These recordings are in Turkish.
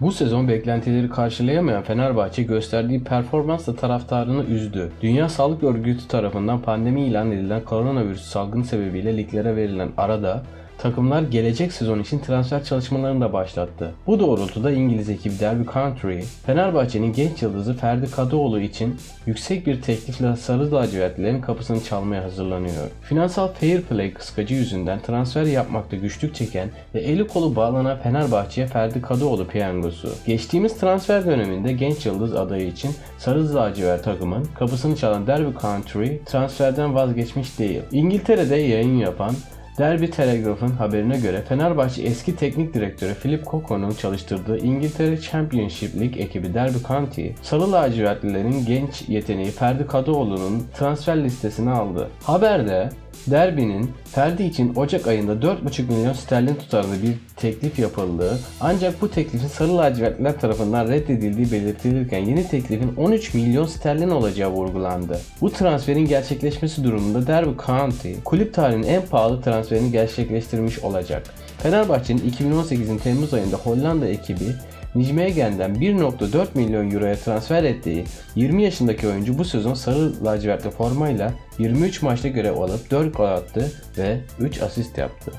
Bu sezon beklentileri karşılayamayan Fenerbahçe gösterdiği performansla taraftarını üzdü. Dünya Sağlık Örgütü tarafından pandemi ilan edilen koronavirüs salgını sebebiyle liglere verilen arada takımlar gelecek sezon için transfer çalışmalarını da başlattı. Bu doğrultuda İngiliz ekibi Derby County, Fenerbahçe'nin genç yıldızı Ferdi Kadıoğlu için yüksek bir teklifle Sarı lacivertlilerin kapısını çalmaya hazırlanıyor. Finansal fair play kıskacı yüzünden transfer yapmakta güçlük çeken ve eli kolu bağlanan Fenerbahçe'ye Ferdi Kadıoğlu piyangosu. Geçtiğimiz transfer döneminde genç yıldız adayı için Sarı lacivert takımın kapısını çalan Derby County transferden vazgeçmiş değil. İngiltere'de yayın yapan Derby Telegraph'ın haberine göre Fenerbahçe eski teknik direktörü Philip Coco'nun çalıştırdığı İngiltere Championship League ekibi Derby County, Sarı lacivertlilerin genç yeteneği Ferdi Kadıoğlu'nun transfer listesine aldı. Haberde Derby'nin Ferdi için Ocak ayında 4,5 milyon sterlin tutarında bir teklif yapıldığı ancak bu teklifin Sarı lacivertliler tarafından reddedildiği belirtilirken yeni teklifin 13 milyon sterlin olacağı vurgulandı. Bu transferin gerçekleşmesi durumunda Derby County kulüp tarihinin en pahalı transferini gerçekleştirmiş olacak. Fenerbahçe'nin 2018'in Temmuz ayında Hollanda ekibi Nijmegen'den 1.4 milyon euroya transfer ettiği 20 yaşındaki oyuncu bu sezon sarı lacivertli formayla 23 maçta görev alıp 4 gol attı ve 3 asist yaptı.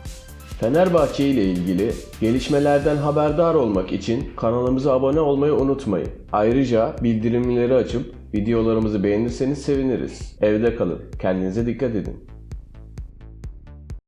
Fenerbahçe ile ilgili gelişmelerden haberdar olmak için kanalımıza abone olmayı unutmayın. Ayrıca bildirimleri açıp videolarımızı beğenirseniz seviniriz. Evde kalın. Kendinize dikkat edin.